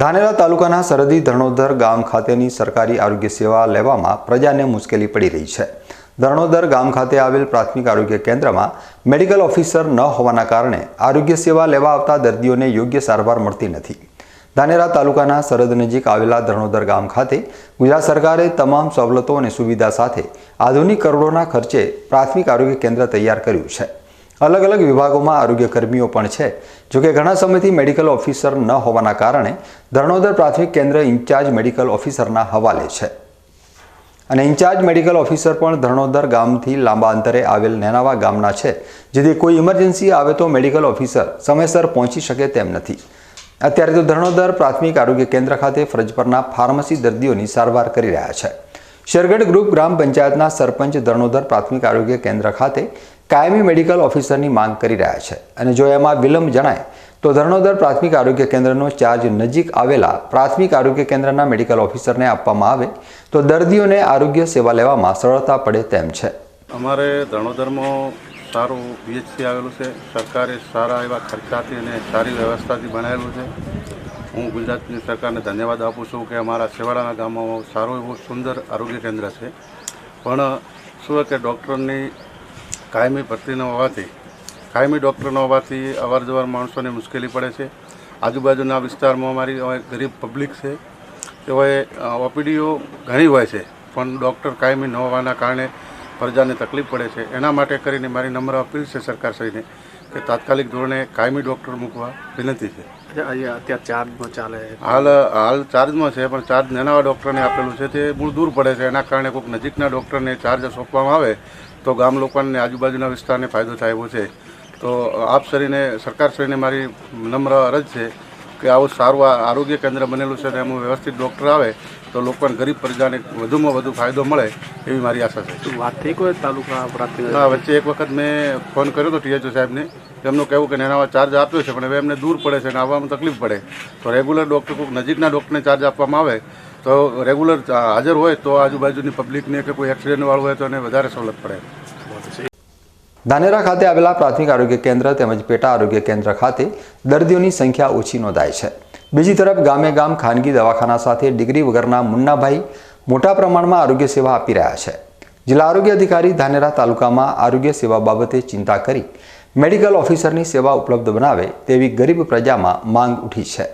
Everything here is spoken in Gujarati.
ધાનેરા તાલુકાના સરહદી ધરણોધર ગામ ખાતેની સરકારી આરોગ્ય સેવા લેવામાં પ્રજાને મુશ્કેલી પડી રહી છે. ધરણોધર ગામ ખાતે આવેલ પ્રાથમિક આરોગ્ય કેન્દ્રમાં મેડિકલ ઓફિસર ન હોવાના કારણે આરોગ્ય સેવા લેવા આવતા દર્દીઓને યોગ્ય સારવાર મળતી નથી. ધાનેરા તાલુકાના સરહદ નજીક આવેલા ધરણોધર ગામ ખાતે ગુજરાત સરકારે તમામ સવલતો અને સુવિધા સાથે આધુનિક કરોડોના ખર્ચે પ્રાથમિક આરોગ્ય કેન્દ્ર તૈયાર કર્યું છે. અલગ અલગ વિભાગોમાં આરોગ્ય કર્મીઓ પણ છે. જોકે ઘણા સમયથી મેડિકલ ઓફિસર ન હોવાના કારણે ધરણોધર પ્રાથમિક કેન્દ્ર ઇન્ચાર્જ મેડિકલ ઓફિસરના હવાલે છે. અને ઇન્ચાર્જ મેડિકલ ઓફિસર પણ ધરણોધર ગામથી લાંબા અંતરે આવેલ નેનાવા ગામના છે. જેથી કોઈ ઇમરજન્સી આવે તો મેડિકલ ઓફિસર સમયસર પહોંચી શકે તેમ નથી. અત્યારે તો ધરણોધર પ્રાથમિક આરોગ્ય કેન્દ્ર ખાતે ફરજ પરના ફાર્મસી દર્દીઓની સારવાર કરી રહ્યા છે. શેરગઢ ગ્રુપ ગ્રામ પંચાયતના સરપંચ ધરણોધર પ્રાથમિક આરોગ્ય કેન્દ્ર ખાતે કાયમી મેડિકલ ઓફિસરની માંગ કરી રહ્યા છે. અને જો એમાં વિલંબ જણાય, તો ધરણોધર પ્રાથમિક આરોગ્ય કેન્દ્રનો ચાર્જ નજીક આવેલા પ્રાથમિક આરોગ્ય કેન્દ્રના મેડિકલ ઓફિસરને આપવામાં આવે, તો દર્દીઓને આરોગ્ય સેવા લેવામાં સરળતા પડે તેમ છે. અમારે ધરણોધરમાં સારું બીએચસી આવેલું છે. સરકારે સારા એવા ખર્ચાથી અને સારી વ્યવસ્થાથી બનાવેલું છે. હું ગુજરાતની સરકારને ધન્યવાદ આપું છું કે અમારા છેવાડાના ગામમાં સારું એવું સુંદર આરોગ્ય કેન્દ્ર છે. પણ શું કે ડૉક્ટરની કાયમી ભરતી ન હોવાથી કાયમી ડૉક્ટર ન હોવાથી અવાર જવાર માણસોને મુશ્કેલી પડે છે. આજુબાજુના વિસ્તારમાં અમારી ગરીબ પબ્લિક છે. તેઓએ ઓપીડીઓ ઘણી હોય છે પણ ડૉક્ટર કાયમી ન હોવાના કારણે પ્રજાને તકલીફ પડે છે. એના માટે કરીને મારી નમ્ર અપીલ છે સરકાર સહીને કે તાત્કાલિક ધોરણે કાયમી ડૉક્ટર મૂકવા વિનંતી છે. અહીંયા અત્યારે ચાર્જમાં ચાલે. હાલ હાલ ચાર્જમાં છે પણ ચાર્જ નાના ડૉક્ટરને આપેલું છે. તે મૂળ દૂર પડે છે. એના કારણે કોઈક નજીકના ડૉક્ટરને ચાર્જ સોંપવામાં આવે તો ગામ લોકોને આજુબાજુના વિસ્તારને ફાયદો થાય એવો છે. તો આપશ્રીને સરકારશ્રીને મારી નમ્ર અરજ છે કે આવું સારું આરોગ્ય કેન્દ્ર બનેલું છે અને એમાં વ્યવસ્થિત ડૉક્ટર આવે તો લોકોને ગરીબ પ્રજાને વધુમાં વધુ ફાયદો મળે એવી મારી આશા છે. વાત થઈ કોઈ તાલુકા પ્રાથમિક હા વચ્ચે એક વખત મેં ફોન કર્યો હતો ટીએચઓ સાહેબને. એમનું કહેવું કે એનામાં ચાર્જ આપ્યો છે પણ હવે એમને દૂર પડે છે અને આવવામાં તકલીફ પડે. તો રેગ્યુલર ડૉક્ટર કોઈક નજીકના ડૉક્ટરને ચાર્જ આપવામાં આવે તો રેગ્યુલર હાજર હોય તો આજુબાજુની પબ્લિકને કે કોઈ એક્સિડન્ટ વાળું હોય તો એને વધારે સવલત પડે. ધાનેરા ખાતે આવેલા પ્રાથમિક આરોગ્ય કેન્દ્ર તેમજ પેટા આરોગ્ય કેન્દ્ર ખાતે દર્દીઓની સંખ્યા ઓછી નોંધાય છે. બીજી તરફ ગામે ગામ ખાનગી દવાખાના સાથે ડિગ્રી વગરના મુન્નાભાઈ મોટા પ્રમાણમાં આરોગ્ય સેવા આપી રહ્યા છે. જિલ્લા આરોગ્ય અધિકારી ધાનેરા તાલુકામાં આરોગ્ય સેવા બાબતે ચિંતા કરી મેડિકલ ઓફિસરની સેવા ઉપલબ્ધ બનાવે તેવી ગરીબ પ્રજામાં માંગ ઉઠી છે.